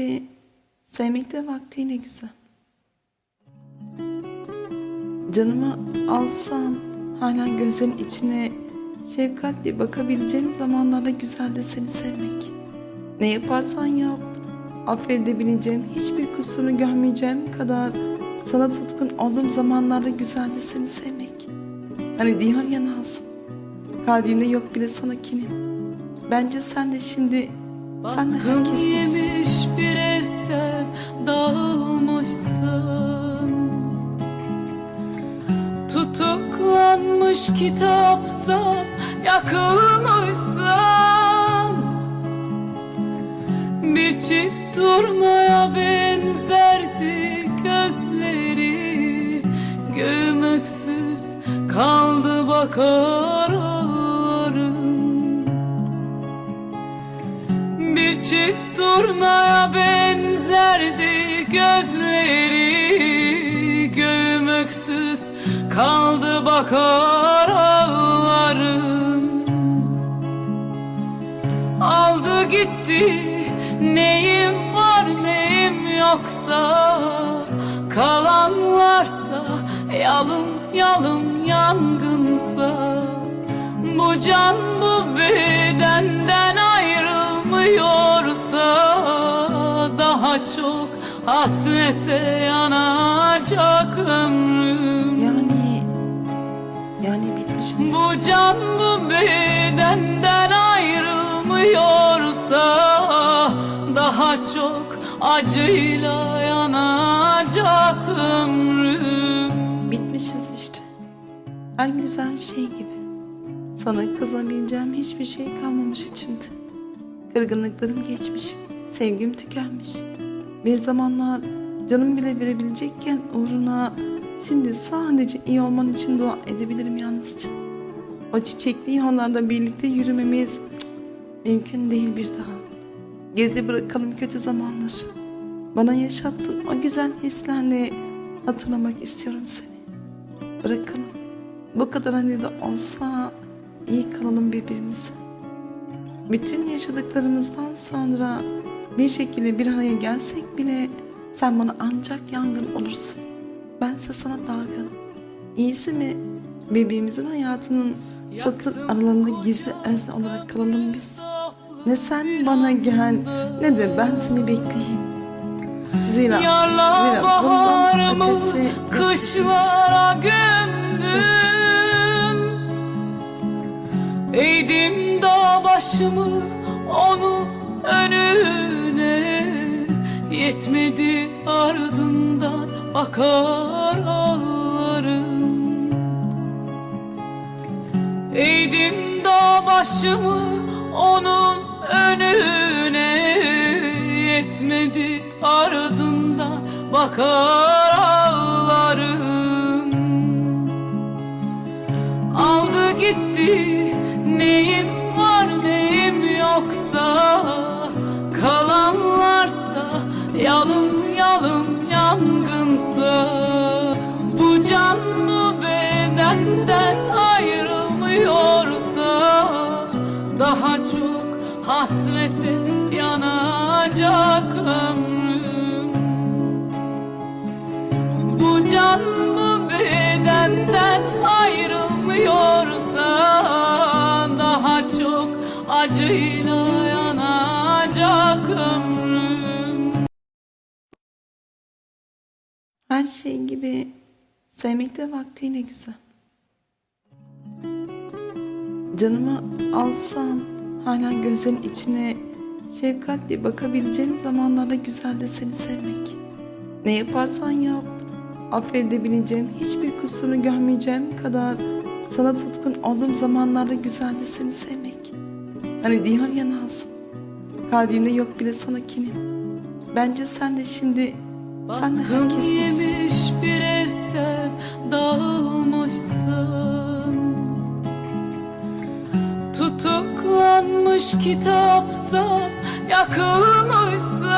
gibi sevmek de vaktiyle güzel. Canımı alsan hala gözlerin içine şefkatli bakabileceğin zamanlarda güzel de seni sevmek. Ne yaparsan yap, affedebileceğim, hiçbir kusurunu görmeyeceğim kadar sana tutkun olduğum zamanlarda güzel de seni sevmek. Hani diyor ya Nazım, kalbimde yok bile sana kinim. Bence sen de şimdi, sen de herkes gibisin. yemiş bir eser dağılmışsın. Tutuklanmış kitapsan yakılmışsın. Bir çift turnaya benzerdi gözleri. Göğüm öksüz kaldı bakar çift turnaya benzerdi gözleri Göğüm kaldı bakar ağlarım. Aldı gitti neyim var neyim yoksa Kalan varsa yalın yalın yangınsa Bu can bu hasrete yanacak ömrüm Yani, yani bitmişiz işte. bu can bu bedenden ayrılmıyorsa Daha çok acıyla yanacak ömrüm Bitmişiz işte. Her güzel şey gibi. Sana kızabileceğim hiçbir şey kalmamış içimde. Kırgınlıklarım geçmiş, sevgim tükenmiş. Bir zamanlar canım bile verebilecekken uğruna şimdi sadece iyi olman için dua edebilirim yalnızca. O çiçekli yollarda birlikte yürümemiz mümkün değil bir daha. Geride bırakalım kötü zamanlar. Bana yaşattığın o güzel hislerle hatırlamak istiyorum seni. Bırakalım. Bu kadar hani de olsa iyi kalalım birbirimize. Bütün yaşadıklarımızdan sonra bir şekilde bir araya gelsek bile sen bana ancak yangın olursun. Bense sana dargın. İyisi mi birbirimizin hayatının satır aralarında gizli özne olarak kalalım biz. Ne sen bana gel ne de ben seni bekleyeyim. Zira, zira bundan ötesi kışlara gömdüm Eğdim dağ başımı onun önüne Yetmedi ardından bakar ağlarım. Eğdim dağ başımı onun önüne. Yetmedi ardından bakar ağlarım. Aldı gitti neyim var neyim yoksa Kalan varsa yalın yalın yangınsa Bu can bu bedenden ayrılmıyorsa Daha çok hasrete yanacak ömrüm bu can bu bedenden ayrılmıyorsa Daha çok acıyla Her şey gibi sevmek de vaktiyle güzel. Canımı alsan hala gözlerin içine şefkatli bakabileceğin zamanlarda güzel de seni sevmek. Ne yaparsan yap, affedebileceğim, hiçbir kusurunu görmeyeceğim kadar sana tutkun olduğum zamanlarda güzel de seni sevmek. Hani diyor ya Nazım, kalbimde yok bile sana kinim. Bence sen de şimdi, sen de herkes gibisin. bir eser dağılmışsın. Tutuklanmış kitapsan yakılmışsın.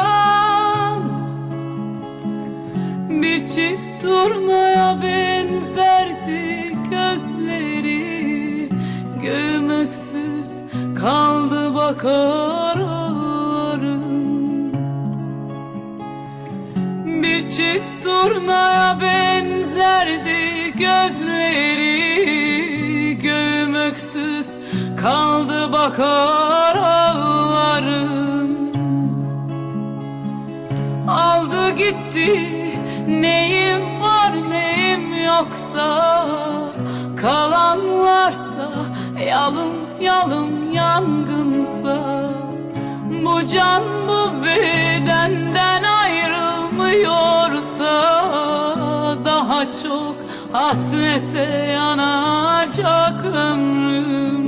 Bir çift turnaya benzerdi gözleri. Göğüm öksüz kaldı bakar çift turnaya benzerdi gözleri. Göğüm kaldı bakar ağlarım. Aldı gitti neyim var neyim yoksa. Kalanlarsa yalın yalın yangınsa. Bu can bu bedenden hasrete yanacak ömrüm